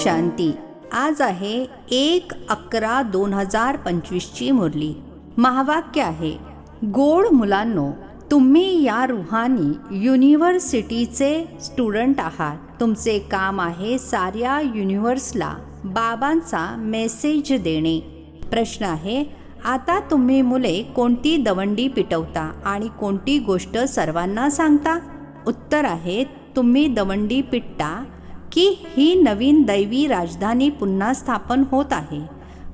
शांती. आज आहे एक अकरा दोन हजार पंचवीसची मुरली. महावाक्य आहे गोड मुलांनो तुम्ही या रुहानी युनिव्हर्सिटीचे स्टुडंट आहात. तुमचे काम आहे साऱ्या युनिव्हर्सला बाबांचा मेसेज देणे. प्रश्न आहे आता तुम्ही मुले कोणती दवंडी पिटवता आणि कोणती गोष्ट सर्वांना सांगता? उत्तर आहे तुम्ही दवंडी पिटता की ही नवीन दैवी राजधानी पुन्हा स्थापन होत आहे.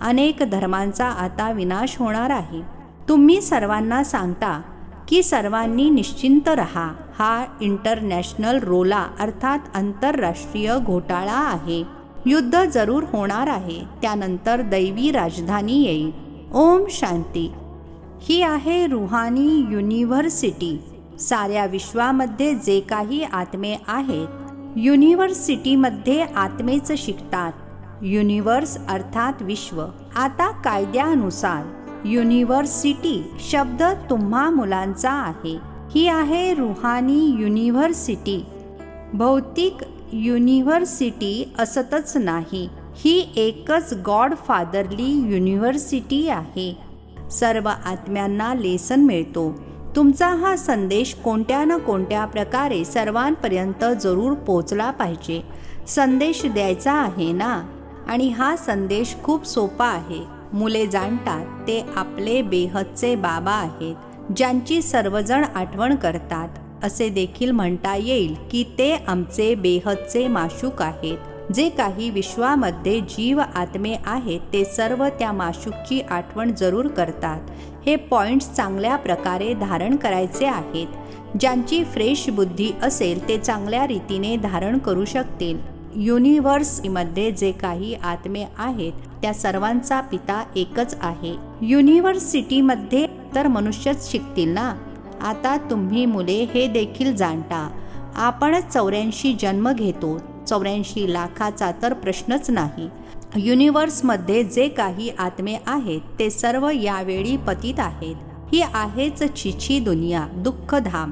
अनेक धर्मांचा आता विनाश होणार आहे. तुम्ही सर्वांना सांगता की सर्वांनी निश्चिंत रहा. हा इंटरनॅशनल रोला अर्थात आंतरराष्ट्रीय घोटाळा आहे. युद्ध जरूर होणार आहे. त्यानंतर दैवी राजधानी येईल. ओम शांती. ही आहे रुहानी युनिव्हर्सिटी. साऱ्या विश्वामध्ये जे काही आत्मे आहेत युनिव्हर्सिटीमध्ये आत्मेचं शिकतात. युनिव्हर्स अर्थात विश्व. आता कायद्यानुसार युनिव्हर्सिटी शब्द तुम्हा मुलांचा आहे. ही आहे रुहानी युनिव्हर्सिटी. भौतिक युनिव्हर्सिटी असतच नाही. ही एकच गॉड फादरली युनिव्हर्सिटी आहे. सर्व आत्म्यांना लेसन मिळतो. तुमचा हा संदेश कोणत्या ना कोणत्या प्रकारे सर्वांपर्यंत जरूर पोचला पाहिजे. संदेश द्यायचा आहे ना? आणि हा संदेश खूप सोपा आहे. मुले जाणतात ते आपले बेहदचे बाबा आहेत ज्यांची सर्वजण आठवण करतात. असे देखील म्हणता येईल की ते आमचे बेहदचे माशूक आहेत. जे काही विश्वामध्ये जीव आत्मे आहेत ते सर्व त्या माशूकची आठवण जरूर करतात. हे पॉइंट्स चांगल्या प्रकारे धारण करायचे आहेत. ज्यांची फ्रेश बुद्धी असेल ते चांगल्या रीतीने धारण करू शकतील. युनिव्हर्समध्ये जे काही आत्मे आहेत त्या सर्वांचा पिता एकच आहे. युनिव्हर्सिटीमध्ये तर मनुष्यच शिकतील ना? आता तुम्ही मुले हे देखील जाणता. आपण चौऱ्याऐंशी जन्म घेतो. चौऱ्याऐंशी लाखाचा तर प्रश्नच नाही. युनिव्हर्समध्ये जे काही आत्मे आहेत ते सर्व यावेळी पतित आहेत. ही आहेच छिछी दुनिया दुःखधाम.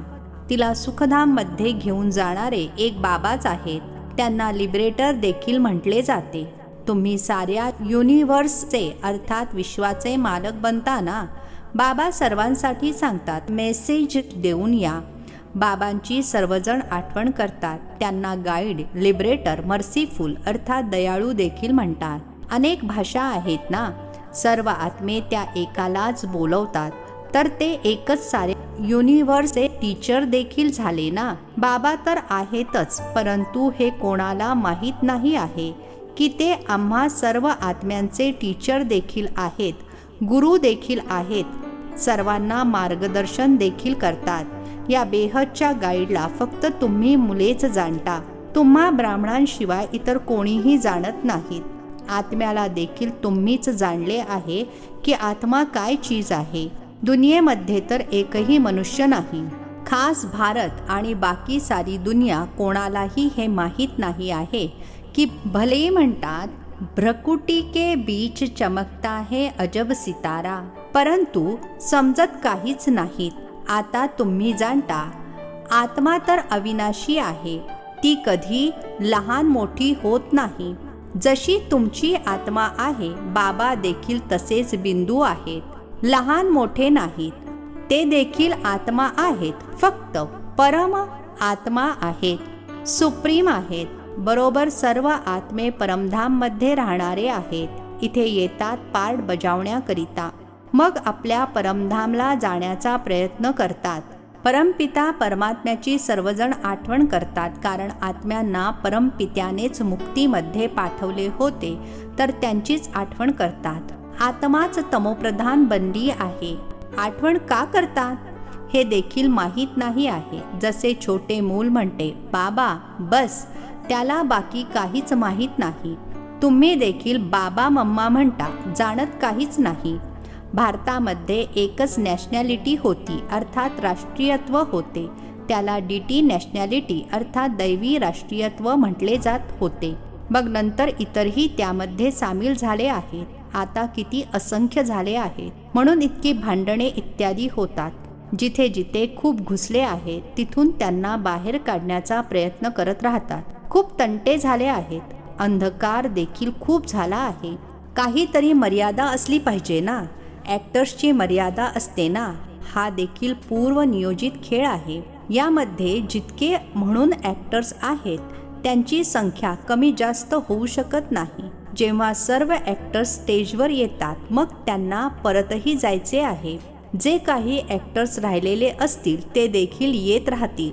तिला सुखधाममध्ये घेऊन जाणारे एक बाबाच आहेत. त्यांना लिबरेटर देखील म्हटले जाते. तुम्ही साऱ्या युनिव्हर्सचे अर्थात विश्वाचे मालक बनता ना? बाबा सर्वांसाठी सांगतात मेसेज देऊन या. बाबांची सर्वजण आठवण करतात. त्यांना गाईड लिबरेटर मर्सीफुल अर्थात दयाळू देखील म्हणतात. अनेक भाषा आहेत ना? सर्व आत्मे त्या एकालाच बोलवतात. तर ते एकच सारे युनिव्हर्सचे टीचर देखील झाले ना? बाबा तर आहेतच परंतु हे कोणाला माहीत नाही आहे. की ते आम्हा सर्व आत्म्यांचे टीचर देखील आहेत. गुरु देखील आहेत. सर्वांना मार्गदर्शन देखील करतात. या बेहदच्या गाईडला फक्त तुम्ही मुलेच जाणता. तुम्हा ब्राह्मणांशिवाय इतर कोणीही जाणत नाहीत. आत्म्याला देखील तुम्हीच जाणले आहे की आत्मा काय चीज आहे. दुनियेमध्ये तर एकही मनुष्य नाही. खास भारत आणि बाकी सारी दुनिया कोणालाही हे माहीत नाही आहे की भले म्हणतात भ्रकुटी के बीच चमकता है अजब सितारा. परंतु समजत काहीच नाहीत. आता तुम्ही जाणता. आत्मा तर अविनाशी आहे. ती कधी लहान मोठी होत नाही. जशी तुमची आत्मा आहे बाबा देखील तसेच बिंदू आहेत. लहान मोठे नाहीत. ते देखील आत्मा आहेत. फक्त परम आत्मा आहेत. सुप्रीम आहेत. बरोबर सर्व आत्मे परमधाममध्ये राहणारे आहेत. इथे येतात पार्ट बजावण्याकरिता. मग आपल्या परमधामला जाण्याचा प्रयत्न करतात. परमपिता परमात्म्याची सर्वजण आठवण करतात कारण आत्म्यांना परमपित्यानेच मुक्तीमध्ये पाठवले होते तर त्यांचीच आठवण करतात. आत्माच तमोप्रधान बनली आहे. आठवण का करतात? हे देखील माहीत नाही आहे. जसे छोटे मूल म्हणते बाबा बस त्याला बाकी काहीच माहीत नाही. तुम्ही देखील बाबा मम्मा म्हणता जाणत काहीच नाही. भारतामध्ये एकच नॅशनॅलिटी होती अर्थात राष्ट्रीयत्व होते. त्याला डी टी नॅशनॅलिटी अर्थात दैवी राष्ट्रीयत्व म्हटले जात होते. मग नंतर इतरही त्यामध्ये सामील झाले आहेत. आता किती असंख्य झाले आहेत. म्हणून इतकी भांडणे इत्यादी होतात. जिथे जिथे खूप घुसले आहेत तिथून त्यांना बाहेर काढण्याचा प्रयत्न करत राहतात. खूप तंटे झाले आहेत. अंधकार देखील खूप झाला आहे. काहीतरी मर्यादा असली पाहिजे ना? ॲक्टर्सची मर्यादा असते ना? हा देखील पूर्वनियोजित खेळ आहे. यामध्ये जितके म्हणून ॲक्टर्स आहेत त्यांची संख्या कमी जास्त होऊ शकत नाही. जेव्हा सर्व ॲक्टर्स स्टेजवर येतात मग त्यांना परतही जायचे आहे. जे काही ॲक्टर्स राहिलेले असतील ते देखील येत राहतील.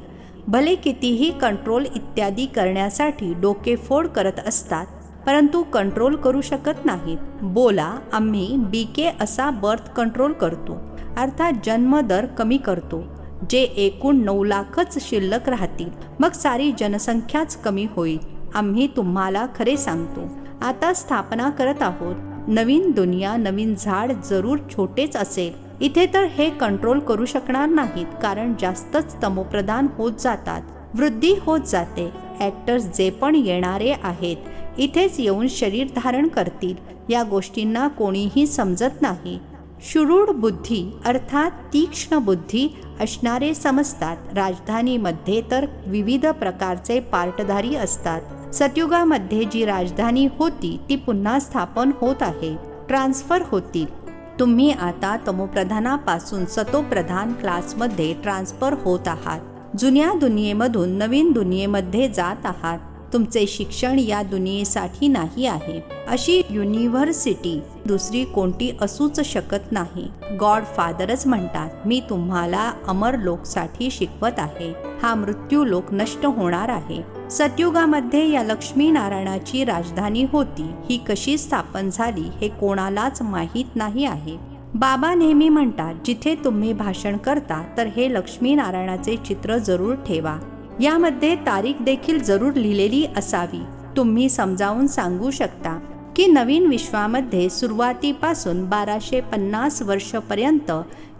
भले कितीही कंट्रोल इत्यादी करण्यासाठी डोकेफोड करत असतात परंतु कंट्रोल करू शकत नाहीत. बोला आम्ही बी के असा बर्थ कंट्रोल करतो. अर्थात जन्मदर कमी करतो जे एकूण नऊ लाखच शिल्लक राहतील. मग सारी जनसंख्याच कमी होईल आम्ही तुम्हाला खरे सांगतो. आता स्थापना करत आहोत. नवीन दुनिया नवीन झाड जरूर छोटेच असेल. इथे तर हे कंट्रोल करू शकणार नाहीत कारण जास्तच तमोप्रधान होत जातात. वृद्धी होत जाते. ॲक्टर्स जे पण येणारे आहेत इथेच येऊन शरीर धारण करतील. या गोष्टींना कोणीही समजत नाही. शुरूढ बुद्धी अर्थात तीक्ष्ण बुद्धी असणारे समजतात. राजधानीमध्ये तर विविध प्रकारचे पार्टधारी असतात. सतयुगामध्ये जी राजधानी होती ती पुन्हा स्थापन होत आहे. ट्रान्सफर होतील. तुम्ही आता तमोप्रधानापासून सतोप्रधान क्लासमध्ये ट्रान्सफर होत आहात. जुन्या दुनियेमधून नवीन दुनियेमध्ये जात आहात. तुमचे शिक्षण या दुनियेसाठी नाही आहे. अशी युनिव्हर्सिटी दुसरी कोणती असूच शकत नाही. गॉड फादरच म्हणतात मी तुम्हाला अमर लोकसाठी शिकवत आहे. हा मृत्यू लोक नष्ट होणार आहे. सतयुगामध्ये या लक्ष्मी नारायणाची राजधानी होती. ही कशी स्थापन झाली हे कोणालाच माहीत नाही आहे. बाबा नेहमी म्हणतात जिथे तुम्ही भाषण करता तर हे लक्ष्मी नारायणाचे चित्र जरूर ठेवा. यामध्ये तारीख देखील जरूर लिहिलेली असावी. तुम्ही समजावून सांगू शकता की नवीन विश्वामध्ये सुरुवातीपासून बाराशे पन्नास वर्षपर्यंत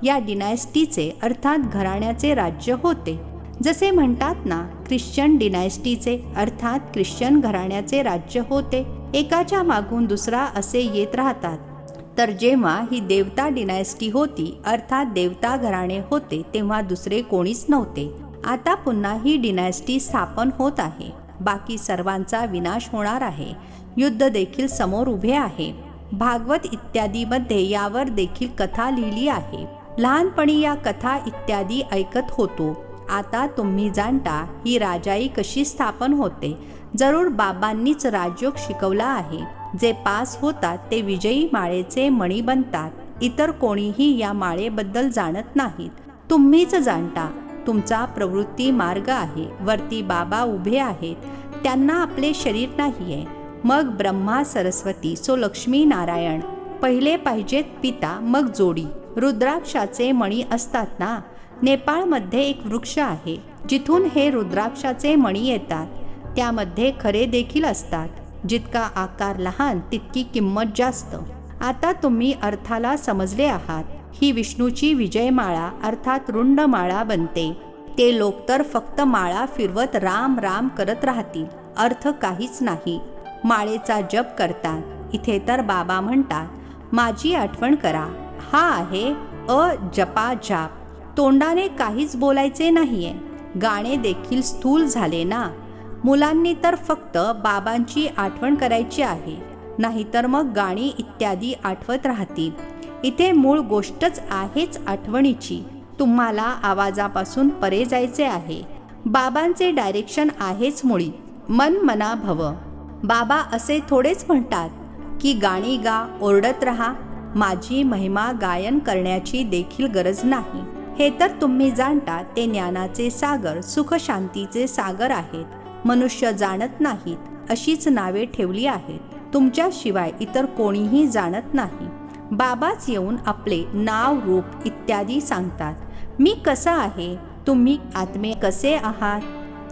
या डिनायस्टीचे अर्थात घराण्याचे राज्य होते. जसे म्हणतात ना ख्रिश्चन डिनायस्टीचे अर्थात ख्रिश्चन घराण्याचे राज्य होते. एकाच्या मागून दुसरा असे येत राहतात. तर जेव्हा ही देवता डिनायस्टी होती अर्थात देवता घराणे होते तेव्हा दुसरे कोणीच नव्हते. आता पुन्हा ही डिनायस्टी स्थापन होत आहे. बाकी सर्वांचा विनाश होणार आहे. युद्ध देखील समोर उभे आहे. भागवत इत्यादीमध्ये यावर देखील कथा लिहिली आहे. लहानपणी या कथा इत्यादी ऐकत होतो. आता तुम्ही जाणता ही राजाई कशी स्थापन होते. जरूर बाबांनीच राजयोग शिकवला आहे. जे पास होतात ते विजयी माळेचे मणी बनतात. इतर कोणीही या माळेबद्दल जाणत नाहीत. तुम्हीच जाणता. तुमचा प्रवृत्ती मार्ग आहे. वरती बाबा उभे आहेत. त्यांना आपले शरीर नाही आहे मग ब्रह्मा सरस्वती सो लक्ष्मी नारायण. पहिले पाहिजेत पिता मग जोडी. रुद्राक्षाचे मणी असतात ना? नेपाळमध्ये एक वृक्ष आहे. जिथून हे रुद्राक्षाचे मणी येतात. त्यामध्ये खरे देखील असतात. जितका आकार लहान तितकी किंमत जास्त. आता तुम्ही अर्थाला समजले आहात. ही विष्णूची विजयमाळा अर्थात रुंड माळा बनते. ते लोक तर फक्त माळा फिरवत राम राम करत राहतील अर्थ काहीच नाही. माळेचा जप करतात इथे तर बाबा म्हणतात माझी आठवण करा हा आहे अ जपा जाप तोंडाने काहीच बोलायचे नाहीये गाणे देखील स्थूल झाले ना. मुलांनी तर फक्त बाबांची आठवण करायची आहे नाहीतर मग गाणी इत्यादी आठवत राहतील. इथे मूळ गोष्टच आहेच आठवणीची. तुम्हाला आवाजापासून परे जायचे आहे. बाबांचे डायरेक्शन आहेच मुळी. मन मना भव. बाबा असे थोडेच म्हणतात की गाणी गा ओरडत राहा. माझी महिमा गायन करण्याची देखील गरज नाही. हे तर तुम्ही जाणता ते ज्ञानाचे सागर सुखशांतीचे सागर आहेत. मनुष्य जाणत नाहीत अशीच नावे ठेवली आहेत. तुमच्याशिवाय इतर कोणीही जाणत नाही. बाबाच येऊन आपले नाव रूप इत्यादी सांगतात. मी कसा आहे? तुम्ही आत्मे कसे आहात?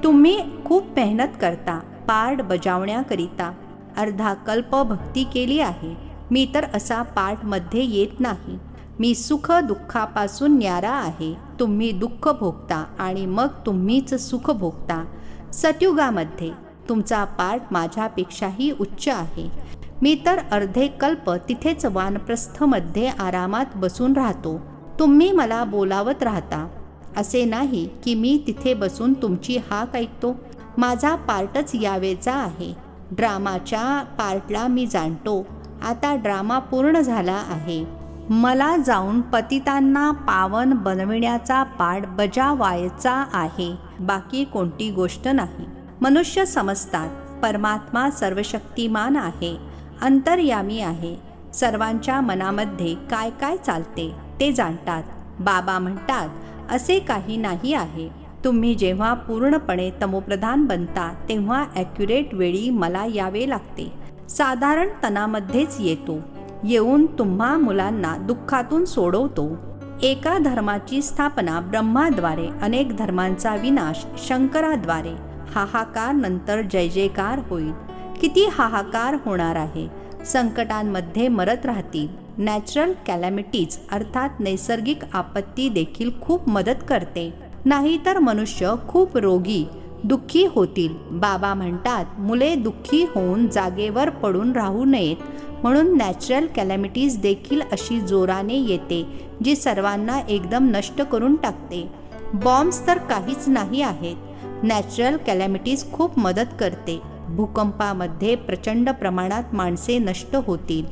तुम्ही खूप मेहनत करता पार्ट बजावण्याकरिता. अर्धा कल्प भक्ती केली आहे. मी तर असा पार्टमध्ये येत नाही. मी सुख दुःखापासून न्यारा आहे. तुम्ही दुःख भोगता आणि मग तुम्हीच सुख भोगता. सतयुगामध्ये तुमचा पार्ट माझ्यापेक्षाही उच्च आहे. मी तर अर्धे कल्प तिथेच वानप्रस्थमध्ये आरामात बसून राहतो. तुम्ही मला बोलावत राहता. असे नाही की मी तिथे बसून तुमची हाक ऐकतो. माझा पार्टच यावेचा आहे. ड्रामाच्या पार्टला मी जाणतो. आता ड्रामा पूर्ण झाला आहे. मला जाऊन पतितांना पावन बनविण्याचा पाठ बजावायचा आहे. बाकी कोणती गोष्ट नाही. मनुष्य समजतात. परमात्मा सर्वशक्तिमान आहे. अंतर्यामी आहे. सर्वांच्या मनामध्ये काय काय चालते ते जाणतात. बाबा म्हणतात असे काही नाही आहे. तुम्ही जेव्हा पूर्णपणे तमोप्रधान बनता तेव्हा ॲक्युरेट वेळी मला यावे लागते. साधारण तणामध्येच येतो. येऊन तुम्हा मुलांना दुःखातून सोडवतो. एका धर्माची स्थापना ब्रह्माद्वारे अनेक धर्मांचा विनाश शंकराद्वारे. हाहाकार नंतर जय जयकार होईल. किती हाहाकार होणार आहे? संकटांमध्ये मरत राहतील. नॅचरल कॅलॅमिटीज अर्थात नैसर्गिक आपत्ती देखील खूप मदत करते. नाहीतर मनुष्य खूप रोगी दुःखी होतील. बाबा म्हणतात मुले दुःखी होऊन जागेवर पडून राहू नयेत. म्हणून नॅचरल कॅलॅमिटीज देखील अशी जोराने येते जी सर्वांना एकदम नष्ट करून टाकते. बॉम्ब्स तर काहीच नाही आहेत. नॅचरल कॅलॅमिटीज खूप मदत करते. भूकंपामध्ये प्रचंड प्रमाणात माणसे नष्ट होतील.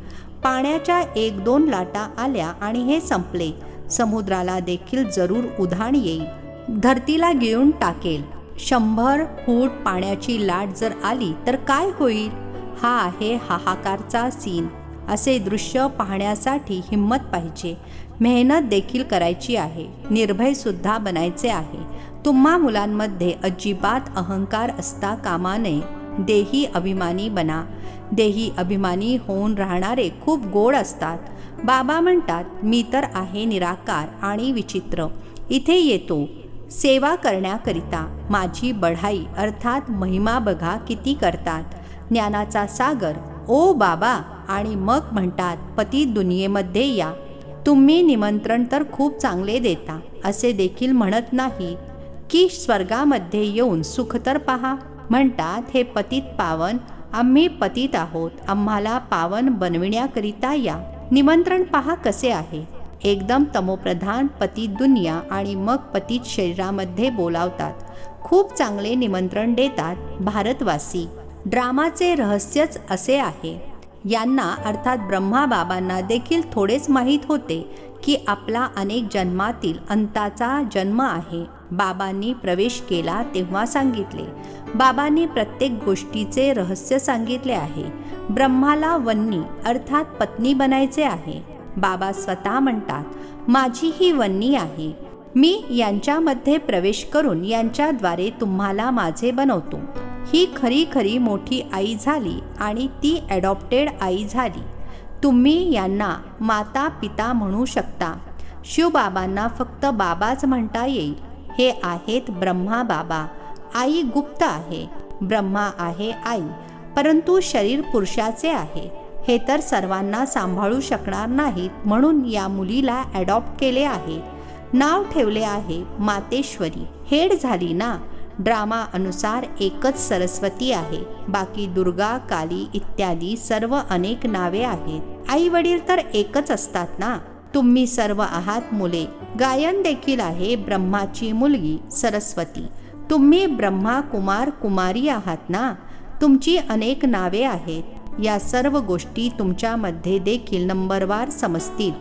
पाण्याच्या एक दोन लाटा आल्या आणि हे संपले. समुद्राला देखील जरूर उधाण येईल. धरतीला गिळून टाकेल. शंभर फूट पाण्याची लाट जर आली तर काय होईल? हा आहे हाहाकारचा सीन. असे दृश्य पाहण्यासाठी हिंमत पाहिजे. मेहनत देखील करायची आहे. निर्भयसुद्धा बनायचे आहे. तुम्हा मुलांमध्ये अजिबात अहंकार असता कामा नये. देही अभिमानी बना. देही अभिमानी होऊन राहणारे खूप गोड असतात. बाबा म्हणतात मी तर आहे निराकार आणि विचित्र. इथे येतो सेवा करण्याकरिता माझी बढाई अर्थात महिमा बघा किती करतात. ज्ञानाचा सागर ओ बाबा! आणि मग म्हणतात पती दुनियेमध्ये या. तुम्ही निमंत्रण तर खूप चांगले देता असे देखील म्हणत नाही. की स्वर्गामध्ये येऊन सुख तर पहा. म्हणतात हे पतित पावन आम्ही पतित आहोत. आम्हाला पावन बनविण्याकरिता या. निमंत्रण पहा कसे आहे. एकदम तमोप्रधान पतित दुनिया आणि मग पतित शरीरामध्ये बोलावतात. खूप चांगले निमंत्रण देतात भारतवासी. ड्रामाचे रहस्यच असे आहे. यांना अर्थात ब्रह्मा बाबांना देखील थोडेच माहीत होते की आपला अनेक जन्मातील अंताचा जन्म आहे. बाबांनी प्रवेश केला तेव्हा सांगितले बाबांनी प्रत्येक गोष्टीचे रहस्य सांगितले आहे. ब्रह्माला वन्नी अर्थात पत्नी बनायचे आहे. बाबा स्वतः म्हणतात माझी ही वन्नी आहे. मी यांच्यामध्ये प्रवेश करून यांच्याद्वारे तुम्हाला माझे बनवतो. ही खरी खरी मोठी आई झाली आणि ती ॲडॉप्टेड आई झाली. तुम्ही यांना माता पिता म्हणू शकता. शिवबाबांना फक्त बाबाच म्हणता येईल. हे आहेत ब्रह्मा बाबा. आई गुप्त आहे. ब्रह्मा आहे आई. परंतु शरीर पुरुषाचे आहे. हे तर सर्वांना सांभाळू शकणार नाहीत म्हणून या मुलीला ॲडॉप्ट केले आहे. नाव ठेवले आहे मातेश्वरी. हेड झाली ना? ड्रामा अनुसार एकच सरस्वती आहे. बाकी दुर्गा काली इत्यादी सर्व अनेक नावे आहेत. आई वडील तर एकच असतात ना? तुम्ही सर्व आहात मुले. गायन देखील आहे ब्रह्माची मुलगी सरस्वती. तुम्ही ब्रह्मा कुमार कुमारी आहात ना? तुमची अनेक नावे आहेत. या सर्व गोष्टी तुमच्यामध्ये देखील नंबरवार समजतील.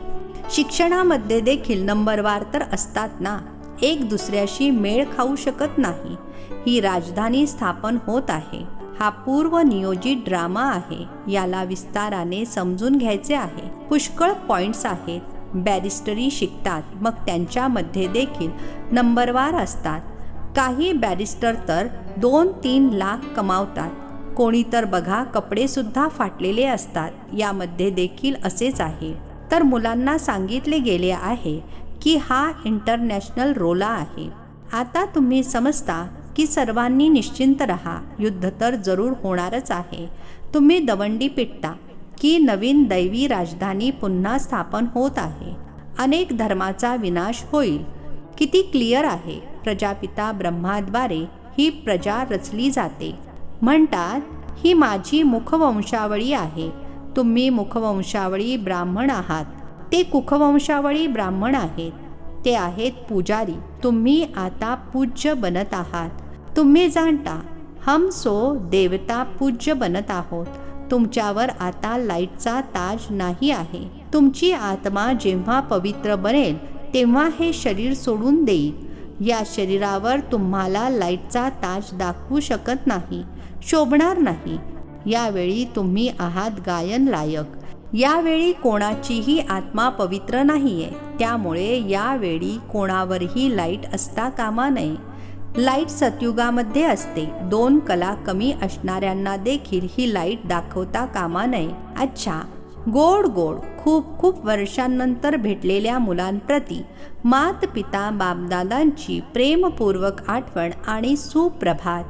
शिक्षणामध्ये देखील नंबरवार तर असतात ना? एक दुसऱ्याशी मेळ खाऊ शकत नाही. ही राजधानी स्थापन होत आहे. हा पूर्व नियोजित ड्रामा आहे. याला विस्ताराने समजून घ्यायचे आहे. पुष्कळ पॉइंट्स आहेत. बॅरिस्टरी शिकतात. मग त्यांच्यामध्ये देखील नंबरवार असतात. काही बॅरिस्टर तर दोन तीन लाख कमावतात. कोणी तर बघा कपडेसुद्धा फाटलेले असतात. यामध्ये देखील असेच आहे. तर मुलांना सांगितले गेले आहे की हा इंटरनॅशनल रोला आहे. आता तुम्ही समजता की सर्वांनी निश्चिंत रहा. युद्ध तर जरूर होणारच आहे. तुम्ही दवंडी पिटता. की नवीन दैवी राजधानी पुन्हा स्थापन होत आहे. अनेक धर्माचा विनाश होईल. किती क्लिअर आहे? प्रजापिता ब्रह्माद्वारे ही प्रजा रचली जाते. म्हणतात ही माझी मुखवंशावळी आहे. तुम्ही मुखवंशावळी ब्राह्मण आहात. ते कुखवंशावळी ब्राह्मण आहेत. ते आहेत पुजारी. तुम्ही आता पूज्य बनत आहात. तुम्ही जाणता हम सो देवता पूज्य बनत आहोत. तुमच्यावर आता लाईटचा ताज नाही आहे. तुमची आत्मा जेव्हा पवित्र बनेल तेव्हा हे शरीर सोडून देईल. या शरीरावर तुम्हाला लाईटचा ताज दाखवू शकत नाही शोभणार नाही. यावेळी तुम्ही आहात गायन लायक. यावेळी कोणाचीही आत्मा पवित्र नाहीये. त्यामुळे यावेळी कोणावरही लाइट असता कामा नये. लाइट सतयुगामध्ये असते. दोन कला कमी असणाऱ्यांना देखील ही लाइट दाखवता कामा नये. अच्छा गोड गोड खूप खूप वर्षांनंतर भेटलेल्या मुलांप्रती मात पिता बापदादांची प्रेमपूर्वक आठवण आणि सुप्रभात.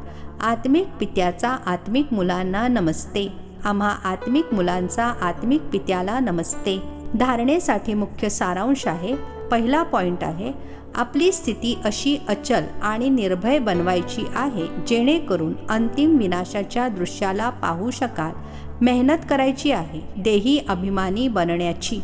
आत्मिक पित्याचा आत्मिक मुलांना नमस्ते. आम्हा आत्मिक मुलांचा आत्मिक पित्याला नमस्ते. धारणेसाठी मुख्य सारांश आहे. पहिला पॉइंट आहे आपली स्थिती अशी अचल आणि निर्भय बनवायची आहे जेणेकरून अंतिम विनाशाच्या दृश्याला पाहू शकाल. मेहनत करायची आहे देही अभिमानी बनण्याची.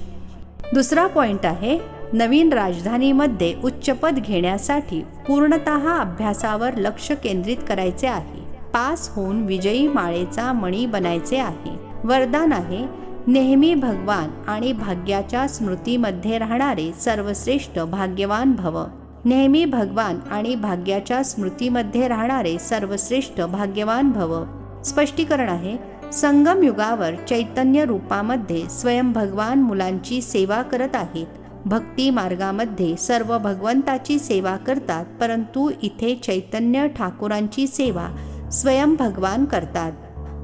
दुसरा पॉइंट आहे नवीन राजधानीमध्ये उच्चपद घेण्यासाठी पूर्णत अभ्यासावर लक्ष केंद्रित करायचे आहे. पास होऊन विजयी माळेचा मणी बनायचे आहे. वरदान आहे नेहमी भगवान आणि भाग्याच्या स्मृतीमध्ये राहणारे सर्वश्रेष्ठ भाग्यवान भव. नेहमी भगवान आणि भाग्याच्या स्मृतीमध्ये राहणारे सर्वश्रेष्ठ भाग्यवान भव. स्पष्टीकरण आहे संगम युगावर चैतन्य रूपामध्ये स्वयं भगवान मुलांची सेवा करत आहेत. भक्ती मार्गामध्ये सर्व भगवंताची सेवा करतात परंतु इथे चैतन्य ठाकूरांची सेवा स्वयं भगवान करतात.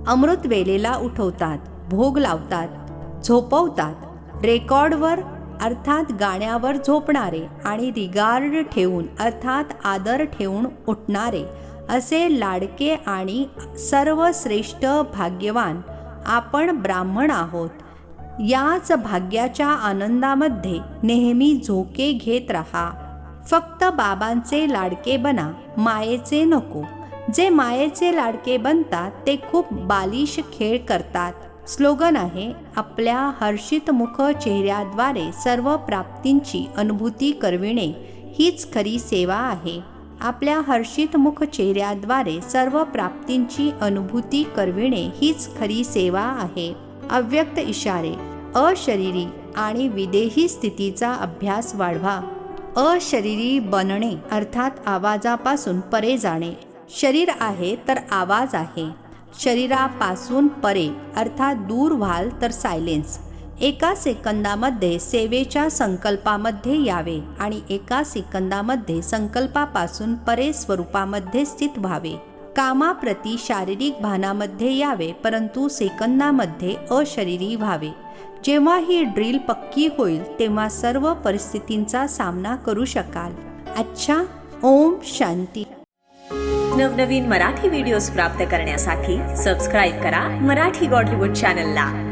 अमृत वेलेला उठवतात. भोग लावतात झोपवतात रेकॉर्डवर अर्थात गाण्यावर झोपणारे आणि रिगार्ड ठेवून अर्थात आदर ठेवून उठणारे असे लाडके आणि सर्वश्रेष्ठ भाग्यवान आपण ब्राह्मण आहोत. याच भाग्याच्या आनंदामध्ये नेहमी झोके घेत राहा. फक्त बाबांचे लाडके बना मायेचे नको. जे मायेचे लाडके बनतात ते खूप बालिश खेळ करतात. स्लोगन आहे आपल्या हर्षित मुख चेहऱ्याद्वारे सर्व प्राप्तींची अनुभूती करविणे हीच खरी सेवा आहे. आपल्या हर्षित मुख चेहऱ्याद्वारे सर्व प्राप्तींची अनुभूती करविणे हीच खरी सेवा आहे. अव्यक्त इशारे अशरीरी आणि विदेही स्थितीचा अभ्यास वाढवा. अशरीरी बनणे अर्थात आवाजापासून परे जाणे. शरीर आहे तर आवाज आहे. शरीरापासून परे अर्थात दूर व्हाल तर सायलेन्स एका सेकंदामध्ये सेवेच्या संकल्पामध्ये यावे आणि एका सेकंदामध्ये संकल्पापासून परे स्वरूपामध्ये स्थित व्हावे. कामाप्रती शारीरिक भानामध्ये यावे परंतु सेकंदामध्ये अशरीरी व्हावे. जेव्हा ही ड्रिल पक्की होईल तेव्हा सर्व परिस्थितींचा सामना करू शकाल. अच्छा ओम शांती. नवनवीन मराठी व्हिडिओज प्राप्त करण्यासाठी सबस्क्राईब करा मराठी गॉडलीवूड चॅनलला